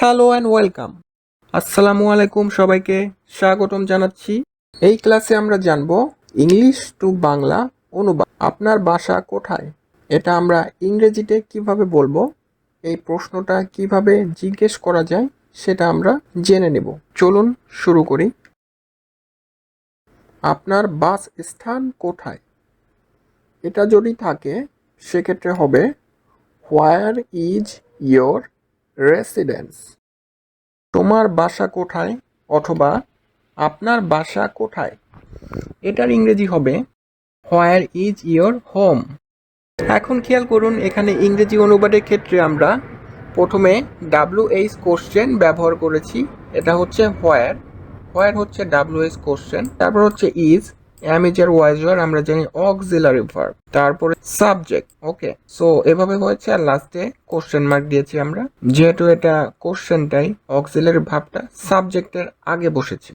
Hello and welcome. আসসালামু আলাইকুম সবাইকে, স্বাগতম জানাচ্ছি। এই ক্লাসে আমরা জানব ইংলিশ টু বাংলা অনুবাদ। আপনার বাসা কোথায়? এটা আমরা ইংরেজিতে কীভাবে বলব? এই প্রশ্নটা কীভাবে জিজ্ঞেস করা যায় সেটা আমরা জেনে নেব। চলুন শুরু করি। আপনার বাস স্থান কোথায়? এটা যদি থাকে, সেক্ষেত্রে হবে, হোয়ার ইজ ইয়োর রেসিডেন্স তোমার বাসা কোথায় অথবা আপনার বাসা কোথায়? এটার ইংরেজি হবে হোয়ার ইজ ইয়োর হোম এখন খেয়াল করুন, এখানে ইংরেজি অনুবাদের ক্ষেত্রে আমরা প্রথমে ডাব্লিউ এইচ কোশ্চেন ব্যবহার করেছি, এটা হচ্ছে হোয়ার হোয়ার হচ্ছে ডাব্লিউ এইচ কোশ্চেন তারপর হচ্ছে is am is are were আমরা জানি অক্সিলারি ভার্ব। তারপরে সাবজেক্ট, ওকে। সো এভাবে হয়েছে আর লাস্টে কোশ্চেন মার্ক দিয়েছি আমরা। যেহেতু এটা কোশ্চেনটাই অক্সিলারি ভাবটা সাবজেক্টের আগে বসেছে।